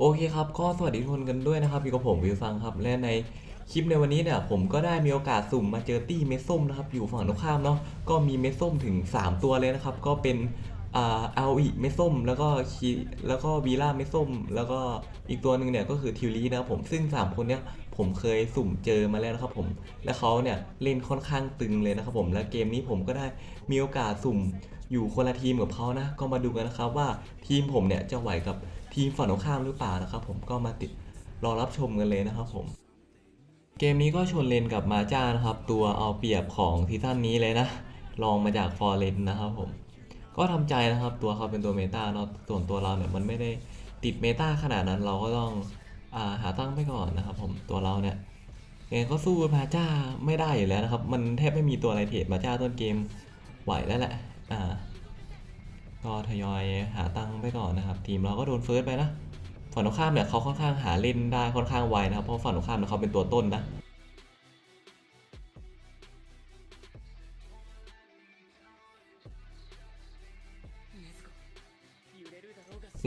โอเคครับก็สวัสดีทุกคนกันด้วยนะครับอยู่กับผมวิวซังครับและในคลิปในวันนี้เนี่ยผมก็ได้มีโอกาสสุ่มมาเจอตี้เมส้มนะครับอยู่ฝั่งตรงข้ามเนาะก็มีเมส้มถึง 3 ตัวเลยนะครับ ก็เป็นอ่าอาอีเมส้มแล้วก็คีแล้วก็วีล่าเมส้ม แล้วก็อีกตัวหนึ่งเนี่ยก็คือทิวลีนะครับผมซึ่ง 3 คนเนี่ยผมเคยสุ่มเจอมาแล้วนะครับผมและเขาเนี่ยเล่นค่อนข้างตึงเลยนะครับผมและเกมนี้ผมก็ได้มีโอกาสสุ่มอยู่คนละทีมกับเขานะก็มาดูกันนะครับว่าทีมผมเนี่ยจะไหวกับ ทีมฝั่งตรงข้ามหรือเปล่านะครับผมก็มาติดรอรับชมกันเลยนะครับผม เกมนี้ก็ชนเลนกับมาจ้านะครับ ตัวเอาเปรียบของซีซั่นนี้เลยนะลองมาจากฟอร์เรนนะครับผม ก็ทำใจนะครับตัวเขาเป็นตัวเมตาเนาะส่วนตัวเราเนี่ยมันไม่ได้ติดเมตาขนาดนั้นเราก็ต้องอาหาตั้งไปก่อนนะครับผมตัวเราเนี่ยยังไงก็สู้มาจ้าไม่ได้อยู่แล้วนะครับ มันแทบไม่มีตัวอะไรเทรดมาจ้าต้นเกมไหวแล้วแหละอ่า ก็ทยอยหาตังค์ไปก่อนนะครับ ทีมเราก็โดนเฟิร์สไปนะฝั่งตรงข้ามเนี่ยเขาค่อนข้างหาเล่นได้ค่อนข้างไวนะครับเพราะฝั่งตรงข้ามเนี่ยเขาเป็นตัวต้นนะ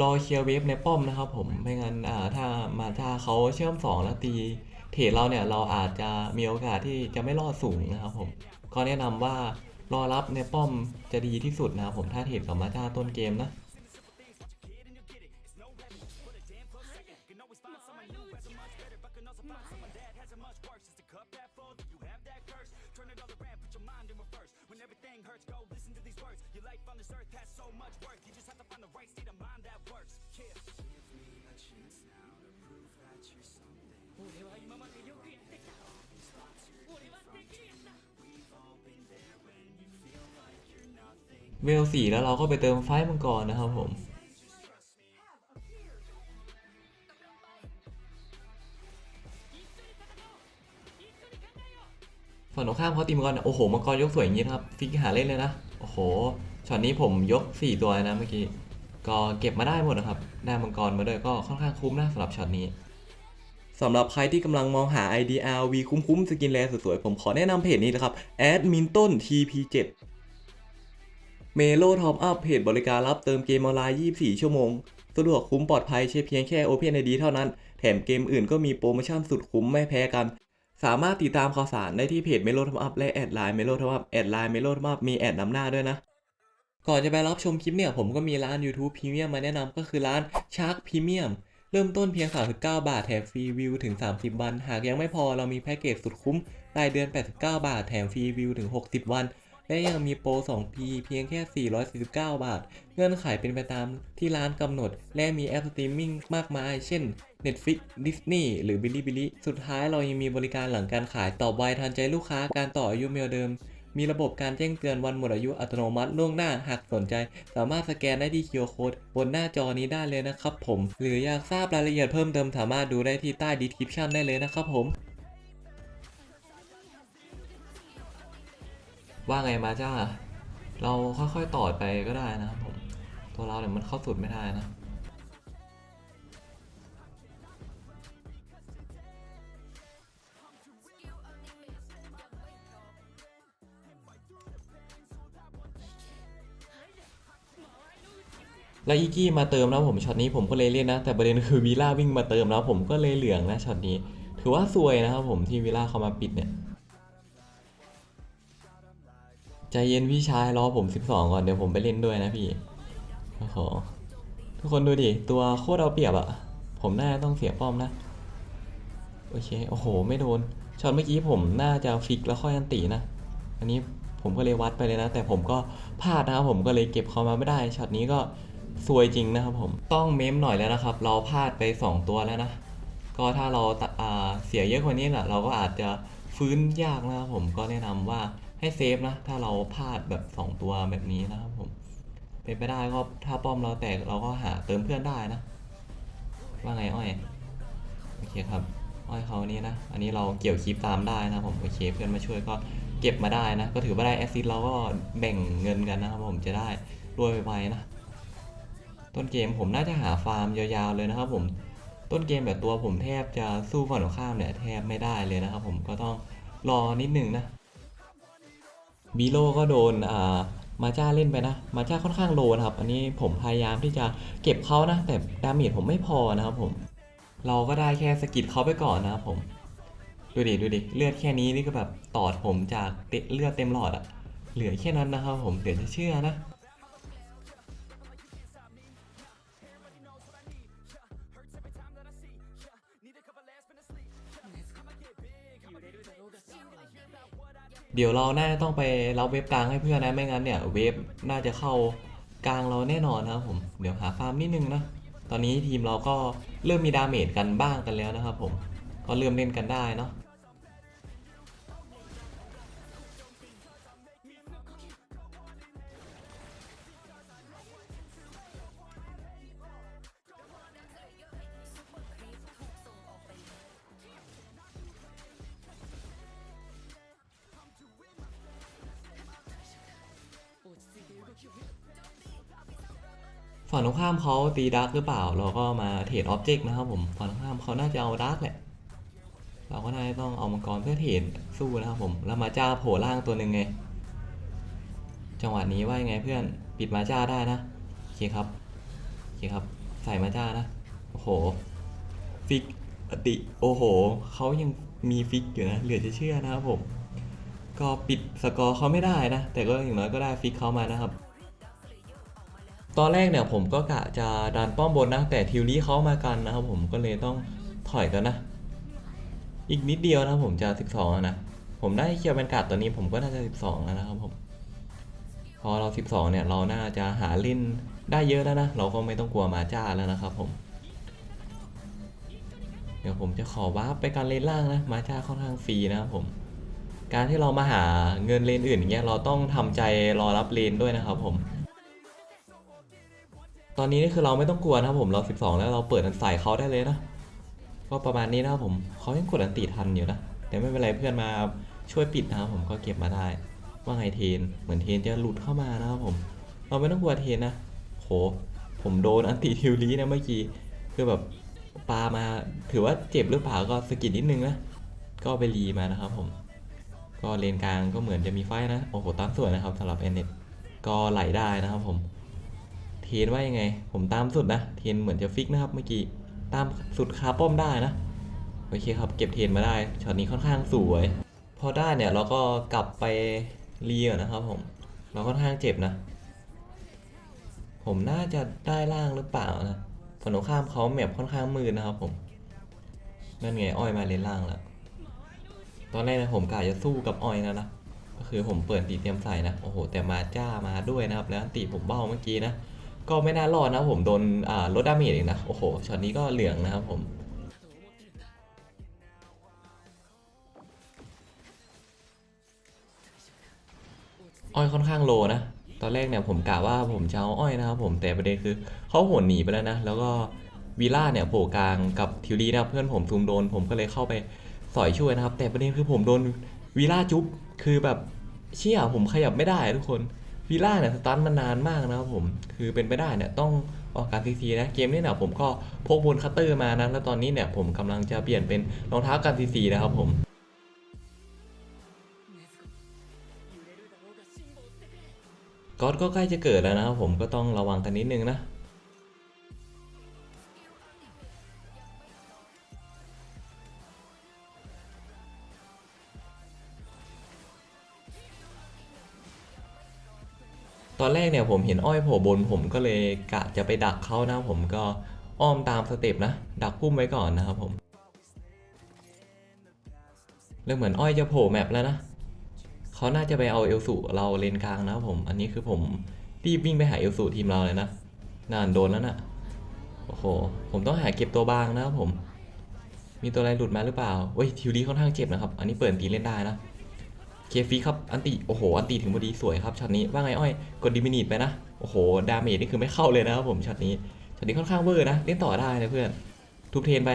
รอเคลียร์เวฟในป้อมนะครับผมไม่งั้นอ่าถ้ามาถ้าเขาเชื่อมสองแล้วตีเทรดเราเนี่ยเราอาจจะมีโอกาสที่จะไม่รอดสูงนะครับผมก็แนะนำว่า รอรับในป้อมจะดีที่สุดนะครับผมถ้าเทรดกับมาจ้าต้นเกมนะ เวลสี่แล้วเราก็ไปเติมไฟมังกรนะครับผมฝั่งตรงข้ามเขาตีมังกรโอ้โหมังกรยกสวยอย่างนี้นะครับฟิกหาเล่นเลยนะโอ้โหช็อตนี้ผมยก 4 ตัวนะเมื่อกี้ก็เก็บมาได้หมดนะครับได้มังกรมาด้วยก็ค่อนข้างคุ้มนะสำหรับช็อตนี้สำหรับใครที่กำลังมองหา IDRV คุ้มๆ สกินแรสวยๆ ผมขอแนะนำเพจนี้นะครับ Adminton TP7 เมโลท็อปอัพเพจบริการรับเติมเกมออนไลน์ 24 ชั่วโมง สะดวกคุ้มปลอดภัยใช้เพียงแค่ OpenID เท่านั้น แถมเกมอื่นก็มีโปรโมชั่นสุดคุ้มไม่แพ้กัน สามารถติดตามข่าวสารได้ที่เพจเมโลท็อปอัพและแอดไลน์เมโลท็อปอัพแอดไลน์เมโลท็อปอัพมีแอดนำหน้าด้วยนะ ก่อนจะไปรับชมคลิปเนี่ยผมก็มีร้าน YouTube Premium มาแนะนำก็คือร้าน Shark Premium เริ่มต้นเพียง 39 บาทแถมฟรีวิวถึง 30 วัน หากยังไม่พอเรามีแพ็กเกจสุดคุ้มรายเดือน 89 บาทแถมฟรีวิวถึง 60 วัน และยังมีโปร 2P เพียงแค่ 449 บาท เงื่อนไขเป็นไปตามที่ร้านกำหนด และมีแอปสตรีมมิ่งมากมาย เช่น Netflix Disney หรือ Bilibili สุดท้ายเรายังมีบริการหลังการขายตอบไวทันใจลูกค้าการต่ออายุเมลเดิม มีระบบการแจ้งเตือนวันหมดอายุอัตโนมัติล่วงหน้าหากสนใจ สามารถสแกนได้ที่ QR Code บนหน้าจอนี้ได้เลยนะครับผม หรืออยากทราบรายละเอียดเพิ่มเติมสามารถดูได้ที่ใต้ description ได้เลยนะครับผม ว่าไงมาจ้า เราค่อยๆ ต่อไปก็ได้นะครับผม ตัวเราเนี่ยมันเข้าสุดไม่ได้นะแล้วอีกี้มาเติมแล้วผมช็อตนี้ผมก็เลยเล่นนะ แต่ประเด็นคือวีล่าวิ่งมาเติมแล้วผมก็เลยเหลืองนะช็อตนี้ ถือว่าซวยนะครับผมที่วีล่าเขามาปิดเนี่ย ใจเย็นพี่ชายรอผม12ก่อนเดี๋ยวผมไปเล่นด้วยนะพี่โอ้โหทุกคนดูดิตัวโคตรเอาเปรียบอะผมน่าต้องเสียป้อมนะโอเคโอ้โห ไม่โดนช็อตเมื่อกี้ผมน่าจะฟิกแล้วค่อยอันตีนะอันนี้ผมก็เลยวัดไปเลยนะ แต่ผมก็พลาดนะครับผมก็เลยเก็บเขามาไม่ได้ช็อตนี้ก็ซวยจริงนะครับผมต้องเมมหน่อยแล้วนะครับ เราพลาดไป 2 ตัวแล้วนะก็ถ้าเราเสียเยอะกว่านี้แหละเราก็อาจจะฟื้นยากนะครับผมก็แนะนำว่า ให้เซฟนะ ถ้าเราพลาดแบบ 2 ตัวแบบนี้นะครับผมเป็นไปได้ก็ถ้าป้อมเราแตกเราก็หาเติมเพื่อนได้นะ ว่าไงอ้อย โอเคครับ อ้อยเขานี่นะ อันนี้เราเกี่ยวคลิปตามได้นะผม โอเคเพื่อนมาช่วยก็เก็บมาได้นะ ก็ถือว่าได้แอสซิสเราก็แบ่งเงินกันนะครับผมจะได้รวยไวๆนะ ต้นเกมผมน่าจะหาฟาร์มยาวๆเลยนะครับผม ต้นเกมแบบตัวผมแทบจะสู้ฝั่งตรงข้ามเนี่ยแทบไม่ได้เลยนะครับผมก็ต้องรอนิดหนึ่งนะ บีโลก็โดนอ่ามาจ้าเล่นไปนะ มาจ้าค่อนข้างโลนะครับ อันนี้ผมพยายามที่จะเก็บเขานะ แต่ดาเมจผมไม่พอนะครับผม เราก็ได้แค่สกิดเขาไปก่อนนะครับผม ดูดิ ดูดิ เลือดแค่นี้นี่ก็แบบตอดผมจากเตเลือดเต็มหลอดอะเหลือแค่นั้นนะครับผม เดี๋ยวจะเชื่อนะ เดี๋ยวเราน่าจะต้องไปรับเว็บกลางให้เพื่อนนะ ไม่งั้นเนี่ยเว็บน่าจะเข้ากลางเราแน่นอนนะครับผม เดี๋ยวหาฟาร์มนิดนึงนะ ตอนนี้ทีมเราก็เริ่มมีดาเมจกันบ้างกันแล้วนะครับผม ก็เริ่มเล่นกันได้เนาะ ฝั่งตรงข้ามเขาตีดาร์กหรือเปล่า เราก็มาเทรดออบเจกต์นะครับผมฝั่งตรงข้ามเขาน่าจะเอาดาร์กแหละ เราก็น่าจะต้องเอามังกรเพื่อเทรดสู้นะครับผมแล้วมาจ้าโผล่ล่างตัวหนึ่งไง จังหวะนี้ว่ายังไงเพื่อนปิดมาจ้าได้นะโอเคครับโอเคครับ ใส่มาจ้านะโอ้โหฟิกอติโอ้โหเขายังมีฟิกอยู่นะเหลือจะเชื่อนะครับผมก็ปิดสกอร์เขาไม่ได้นะ แต่ก็อย่างน้อยก็ได้ฟิกเขามานะครับ ตอนแรกเนี่ยผมก็กะจะดันป้อมบนนะ แต่ทิวลี่เขามากันนะครับผมก็เลยต้องถอยกันนะ อีกนิดเดียวนะผมจะ 12แล้วนะ ผมได้เคียร์บรรยากาศตอนนี้ผมก็น่าจะ 12 แล้วนะครับผม พอเรา 12 เนี่ยเราน่าจะหาเล่นได้เยอะแล้วนะ เราก็ไม่ต้องกลัวมาจ้าแล้วนะครับผม เดี๋ยวผมจะขอวาร์ปไปการเลนล่างนะ มาจ้าค่อนข้างฟรีนะครับผม การที่เรามาหาเงินเลนอื่นอย่างเงี้ยเราต้องทำใจรอรับเลนด้วยนะครับผม ตอนนี้นี่คือเราไม่ต้องกลัวนะครับผมเรา 12 แล้วเราเปิดอันใส่เขาได้เลยนะก็ประมาณนี้นะครับผมเขายังกดอันติทันอยู่นะแต่ไม่เป็นไรเพื่อนมาช่วยปิดนะครับผมก็เก็บมาได้ ว่าไงเทน เหมือนเทนจะหลุดเข้ามานะครับผม เราไม่ต้องกลัวเทนนะโหผมโดนอันติทิวลีนะเมื่อกี้คือแบบปามาถือว่าเจ็บหรือเปล่าก็สกิดนิดนึงนะก็ไปรีมานะครับผม ก็เลนกลางก็เหมือนจะมีไฟนะโอ้โหตามสวยนะครับสำหรับแอนเน็ตก็ไหลได้นะครับผม เทนว่ายังไง ผมตามสุดนะ เทนเหมือนจะฟิกนะครับเมื่อกี้ ตามสุดคาป้อมได้นะ โอเคครับ เก็บเทนมาได้ ช็อตนี้ค่อนข้างสวย พอได้เนี่ยเราก็กลับไปเรีก่อนนะครับผม เราค่อนข้างเจ็บนะ ผมน่าจะได้ล่างหรือเปล่านะฝั่งตรงข้ามเขาแมปค่อนข้างมืดนะครับผม นั่นไงอ้อยมาเลนล่างแล้ว ตอนแรกนะผมกะจะสู้กับอ้อยนะนะก็คือผมเปิดตีเตรียมใส่นะ โอ้โห แต่มาจ้ามาด้วยนะครับ แล้วตีผมเบ้าเมื่อกี้นะ ก็ไม่น่ารอดนะผมโดนอ่าลดดาเมจเองนะ โอ้โหช็อตนี้ก็เหลืองนะครับผมอ้อยค่อนข้างโลนะ ตอนแรกเนี่ยผมกะว่าผมจะเอาอ้อยนะครับผมแต่ประเด็นคือเขาโหนหนีไปแล้วนะ แล้วก็วีล่าเนี่ยโผล่กลางกับทิวรีนะเพื่อนผมซูมโดน ผมก็เลยเข้าไปสอยช่วยนะครับ แต่ประเด็นคือผมโดนวีล่าจุ๊บคือแบบเชี่ยผมขยับไม่ได้ทุกคน วีล่าเนี่ยสตาร์ทมานานมากนะครับผม คือเป็นไปได้เนี่ยต้องออกการซีซีนะเกมนี้เนี่ยผมก็พกบนคัตเตอร์มานะแล้วตอนนี้เนี่ยผมกำลังจะเปลี่ยนเป็นรองเท้าการซีซีนะครับผมก็ก็ใกล้จะเกิดแล้วนะครับผมก็ต้องระวังกันนิดนึงนะ ผมเห็นอ้อยโผล่บนผมก็เลยกะจะไปดักเขานะผมก็อ้อมตามสเต็ปนะ ดักปุ้มไว้ก่อนนะครับผมแล้วเหมือนอ้อยจะโผล่แมปแล้วนะเขาน่าจะไปเอาเอลสูเราเลนกลางนะครับผม อันนี้คือผมรีบวิ่งไปหาเอลสูทีมเราเลยนะนานโดนแล้วนะ่ะโอ้โห ผมต้องหาเก็บตัวบางนะครับผม มีตัวอะไรหลุดมาหรือเปล่าเว้ยทิวดีค่อนข้างเจ็บนะครับ อันนี้เปิดตีเล่นได้นะ เคฟีครับ อันติ โอ้โห อันติถึงพอดีสวยครับช็อตนี้ ว่าไงอ้อย กดดิมินิตไปนะ โอ้โห ดาเมจนี่คือไม่เข้าเลยนะครับผมช็อตนี้ ช็อตนี้ค่อนข้างเวอร์นะ เล่นต่อได้นะเพื่อน ทุบเทนไป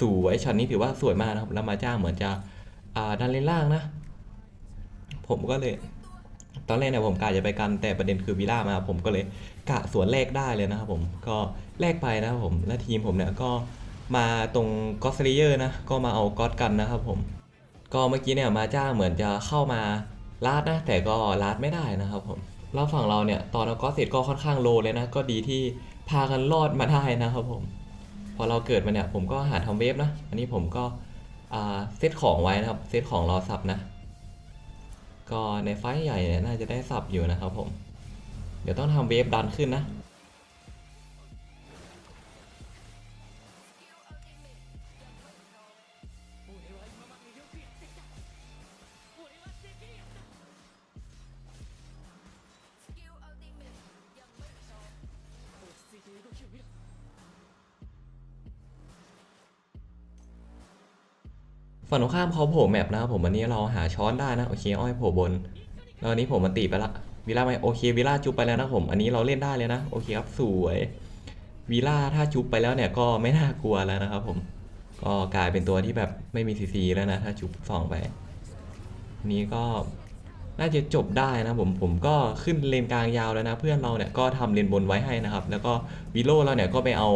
สวยช็อตนี้ถือว่าสวยมากนะครับแล้วมาจ้างเหมือนจะ อ่า ดันเลนล่างนะ ผมก็เลย ตอนแรกเนี่ยผมกะจะไปกัน แต่ประเด็นคือวิล่ามา ผมก็เลยกะสวนแรกได้เลยนะครับผม ก็แลกไปนะครับผม และทีมผมเนี่ยก็มาตรงกอสเลเยอร์นะ ก็มาเอากอตกันนะครับผม ก็เมื่อกี้เนี่ยมาจ้าเหมือนจะเข้ามาลาดนะ แต่ก็ลาดไม่ได้นะครับผมแล้วฝั่งเราเนี่ยตอนเราก็เสร็จก็ค่อนข้างโลเลยนะ ก็ดีที่พากันรอดมาได้นะครับผม พอเราเกิดมาเนี่ยผมก็หาทำเวฟนะ อันนี้ผมก็เซตของไว้นะครับ เซตของรอสับนะ ก็ในไฟท์ใหญ่เนี่ยน่าจะได้สับอยู่นะครับผม เดี๋ยวต้องทำเวฟดันขึ้นนะ ฝั่งตรงข้ามเขาโผล่แมปนะครับผมวันนี้เราหาช้อนได้นะโอเคอ้อยโผล่บนแล้วอันนี้ผมมันตีไปละวิล่าไปโอเควิล่าจุบไปแล้วนะผมอันนี้เราเล่นได้เลยนะโอเคครับสวยวิล่าถ้าจุบไปแล้วเนี่ยก็ไม่น่ากลัวแล้วนะครับผมก็กลายเป็นตัวที่แบบไม่มีซีซีแล้วนะถ้าจุบสองไป นี้ก็น่าจะจบได้นะผมผมก็ขึ้นเลนกลางยาวแล้วนะ เพื่อนเราเนี่ยก็ทำเลนบนไว้ให้นะครับ แล้วก็วิโลเราเนี่ยก็ไปเอา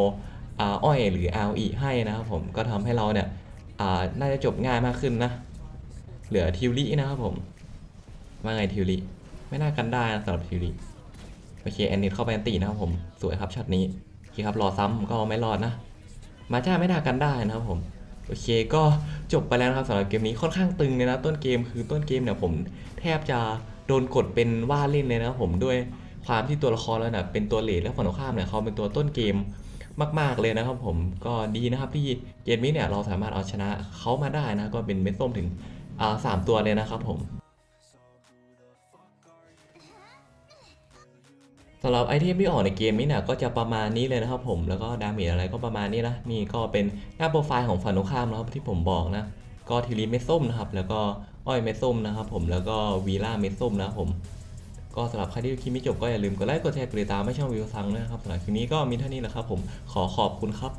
อ้อยหรือ LE ให้นะครับผมก็ทำให้เราเนี่ย น่าจะจบง่ายมากขึ้นนะ เหลือทิวลี่นะครับผม ว่าไงทิวลี่ ไม่น่ากันได้นะสำหรับทิวลี่ โอเคแอนนิดเข้าไปอันตีนะครับผม สวยครับช็อตนี้ โอเคครับรอซ้ำก็ไม่รอดนะ มาจ้าไม่น่ากันได้นะครับผม โอเคก็จบไปแล้วนะครับสำหรับเกมนี้ค่อนข้างตึงเลยนะ ต้นเกมคือต้นเกมเนี่ยผมแทบจะโดนกดเป็นว่าเล่นเลยนะครับผมด้วยความที่ตัวละครแล้วเนี่ยเป็นตัวเลดและฝั่งตรงข้ามเนี่ยเขาเป็นตัวต้นเกม มาก ๆเลยนะครับผมก็ดีนะครับที่เกมนี้เนี่ยเราสามารถเอาชนะเขามาได้นะก็เป็นเม็ดส้มถึงสามตัวเลยนะครับผมสำหรับไอเทมที่ออกในเกมนี้เนี่ยก็จะประมาณนี้เลยนะครับผมแล้วก็ดาเมจอะไรก็ประมาณนี้นะนี่ก็เป็นหน้าโปรไฟล์ของฝั่งตรงข้ามนะครับที่ผมบอกนะก็ทีรีเม็ดส้มนะครับแล้วก็อ้อยเม็ดส้มนะครับผมแล้วก็วีล่าเม็ดส้มนะครับผม ก็สำหรับใครที่ดูคลิปไม่จบก็อย่าลืมกดไลค์กดแชร์กดติดตามไม่ช่องวิวซังด้วยนะครับสำหรับคลิปนี้ก็มีเท่านี้แหละครับผมขอขอบคุณครับ